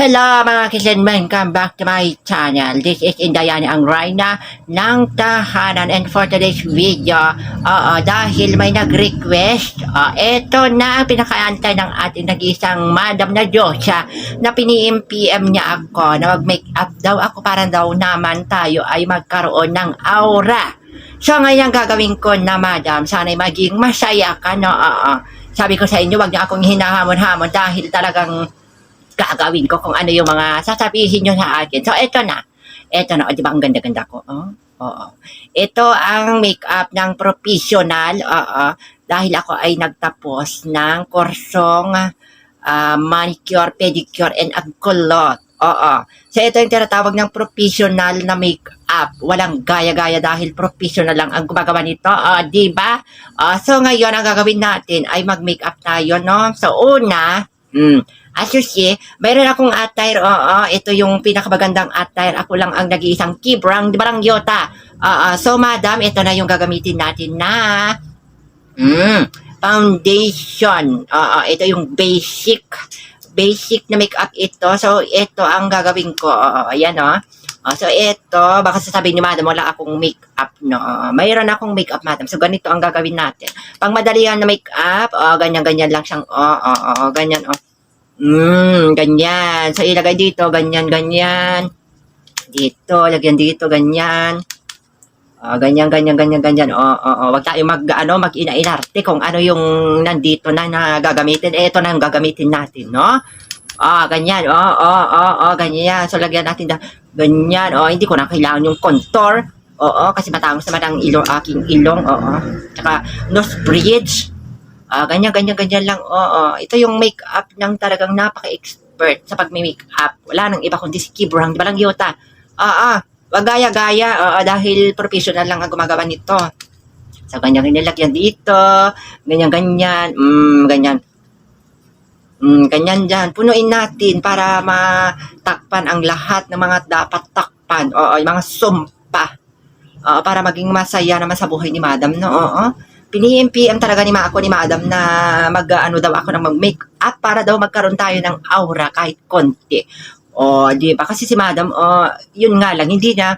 Hello mga kisenmen, come back to my channel. This is Indayani ang Rayna ng Tahanan and for today's video, oo, dahil may nag-request, uh, ito na ang pinakaantay ng ating nag-isang madam na Diyosa na pini-PM niya ako na mag-make up daw ako para daw naman tayo ay magkaroon ng aura. So ngayon ang gagawin ko na madam, sana'y maging masaya ka, no? Oo. Sabi ko sa inyo, wag niyo akong hinahamon-hamon dahil talagang gagawin ko kung ano yung mga sasabihin nyo sa akin. So, eto na. Eto na. O, di ba ang ganda-ganda ko? Oh? Oo. Ito ang makeup ng professional. Oo. Dahil ako ay nagtapos ng kursong ah, manicure, pedicure, and agkulot. Oo. So, ito yung tinatawag ng professional na makeup. Walang gaya-gaya dahil professional lang ang gumagawa nito. O, di ba? So, ngayon, ang gagawin natin ay mag-makeup tayo, no? So, una, mm, As you see, mayroon akong attire. Oo, ito yung pinakamagandang attire. Ako lang ang nag-iisang kibrang, di ba lang Yota? Oo, so madam, ito na yung gagamitin natin na mm, foundation. Oo, ito yung basic basic na makeup ito. So, ito ang gagawin ko. Oo, ayan o. Oh, so, ito, baka sasabihin ni madam, wala akong makeup, no? Oo, mayroon akong makeup, madam. So, ganito ang gagawin natin. Pang madalian na makeup, oh, ganyan-ganyan lang siyang, oh, oh, oh, ganyan, oh. Mm, ganyan. So, ilagay dito, ganyan, ganyan. Dito, lagyan dito, ganyan. Ah, ganyan, ganyan, ganyan, ganyan. Oo, oo, oo. Wag tayo mag, ano, mag-ina-inarte kung ano yung nandito na na gagamitin. Eh, ito na yung gagamitin natin, no? Ah, ganyan. Oo, oo, oo, oo, ganyan. So, lagyan natin na, ganyan. Oh, hindi ko na kailangan yung contour. Oo, kasi matangos naman ang ilong, aking ilong. Oo. Tsaka, nose bridge. Ah, ganyan, ganyan, ganyan lang. Oo, ito yung makeup ng talagang napaka-expert sa pag-makeup. Wala nang iba kundi si Kibrang. Di ba lang, Yota? Ah. Wag gaya-gaya. Oo, dahil professional lang ang gumagawa nito. So, ganyan, ganyan lagyan dito. Ganyan, ganyan. Mm, ganyan. Mm, ganyan dyan. Punuin natin para matakpan ang lahat ng mga dapat takpan. Oo, yung mga sumpa. Oo, para maging masaya naman sa buhay ni Madam, no? Oo. Pini-PM talaga ni ma ako ni Madam na mag-ano daw ako ng mag-make up para daw magkaroon tayo ng aura kahit konti. O, di ba? Kasi si Madam, o, yun nga lang, hindi na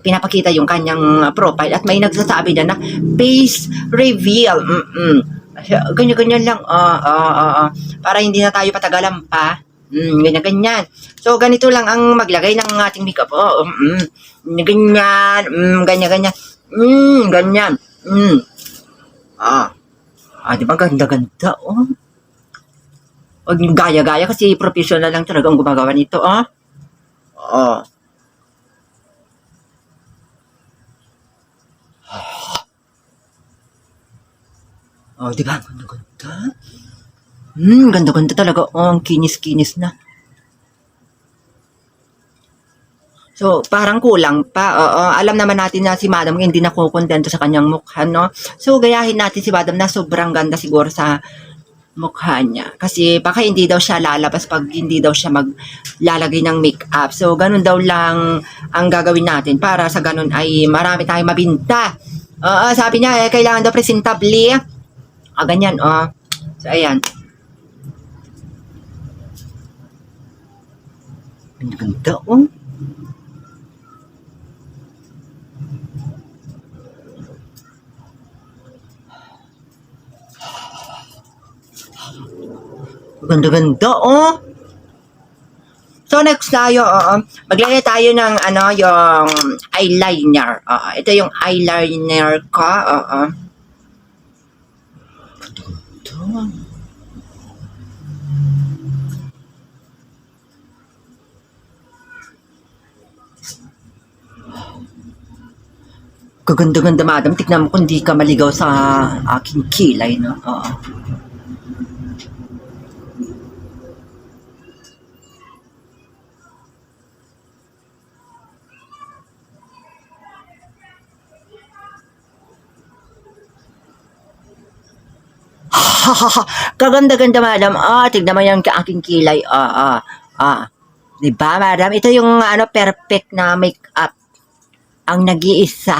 pinapakita yung kanyang profile at may nagsasabi na na face reveal. Mm-mm. Ganyan-ganyan lang. Oh, oh, oh, oh. Para hindi na tayo patagalan pa. Mm, ganyan-ganyan. So, ganito lang ang maglagay ng ating makeup. Oh, mm, ganyan. Mm, ganyan-ganyan. Mm, ganyan. Mm. Ah. Ah, di ba ganda-ganda, oh. Huwag yung gaya-gaya kasi professional lang talaga ang gumagawa nito, ah. Oh. Oh, di ba? Ganda-ganda. Hmm, ganda-ganda talaga. Oh, ang kinis-kinis na. So, parang kulang pa. Oo, alam naman natin na si Madam hindi na kukontento sa kanyang mukha, no? So, gayahin natin si Madam na sobrang ganda siguro sa mukha niya. Kasi baka hindi daw siya lalabas pag hindi daw siya maglalagay ng makeup. So, ganun daw lang ang gagawin natin para sa ganun ay marami tayong mabinta. Oo, sabi niya, eh, kailangan daw presentable. Ah, ganyan, oh. So, ayan. Ang ganda, oh. Ganda-ganda, oh. So, next tayo, oo. Maglagay tayo ng, ano, yung eyeliner. Oo. Ito yung eyeliner ko, oo. Ganda-ganda. Kaganda-ganda, madam. Tignan mo kung di ka maligaw sa aking kilay, no? Oo. Kaganda-ganda, madam. Ah, tignan mo yung aking kilay. Ah, ah, ah. Di ba, madam? Ito yung ano, perfect na makeup. Ang nag-iisa.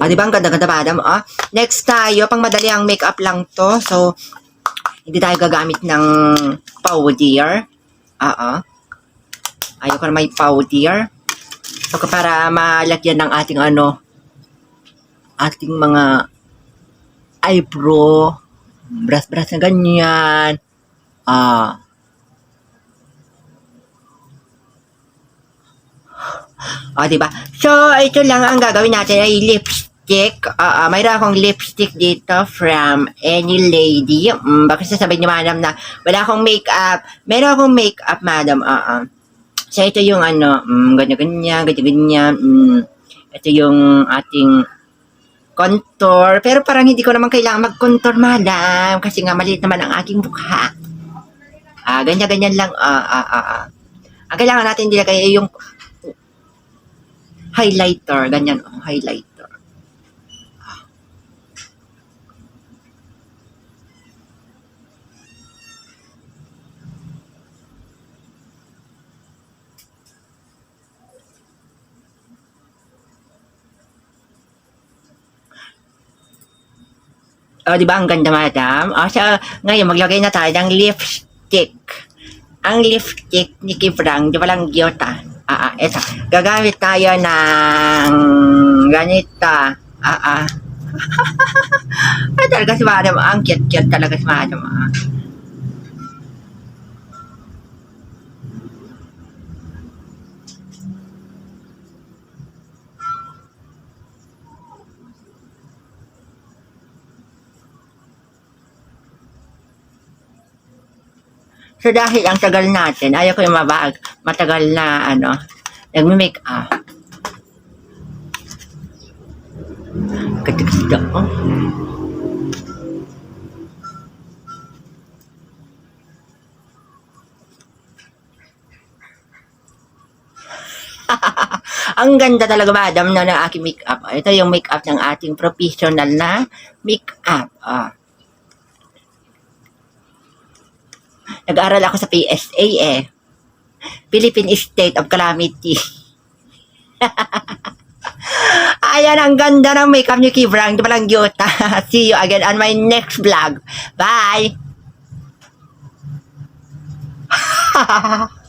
Ah, di ba? Ang ganda-ganda, madam. Ah, next tayo, pang madali ang makeup lang to. So, hindi tayo gagamit ng powder. Ah, ah. Ayoko na may powder. So, para malagyan ng ating ano, ating mga eyebrow, brush-brush na ganyan. Ah, O, di ba? So, ito lang ang gagawin natin ay lipstick. Uh, mayroon akong lipstick dito from any lady. Mm, baka sasabihin ni madam na wala akong makeup. Meron akong makeup, madam. Uh, So, ito yung ano, mm, ganyan-ganyan, ganyan-ganyan. Mm, ito yung ating contour. Pero parang hindi ko naman kailangan mag-contour, madam. Kasi nga maliit naman ang aking mukha. Ah, ganyan-ganyan lang. Ah, ah, ah, ah. Ang kailangan natin dilagay ay yung highlighter, ganyan, oh, highlighter. Oh, di ba ang ganda, madam? Oh, so, ngayon, maglagay na tayo ng lipstick. Ang lipstick ni Kibrang, di ba lang Gyota? Ah, ah, eto. Gagamit tayo ng ganito. Ah, ah. Ay, talaga si madam. Ang cute-cute talaga si madam. Ah. So dahil ang tagal natin, ayaw ko yung mabag, matagal na ano, nagme-make up. Katikita ko. ang ganda talaga madam na ng aking makeup. Ito yung makeup ng ating professional na makeup. Ah. Nag-aral ako sa PSA eh. Philippine State of Calamity. Ayan, ang ganda ng makeup ni Kibrang. Di ba lang Gyota? See you again on my next vlog. Bye!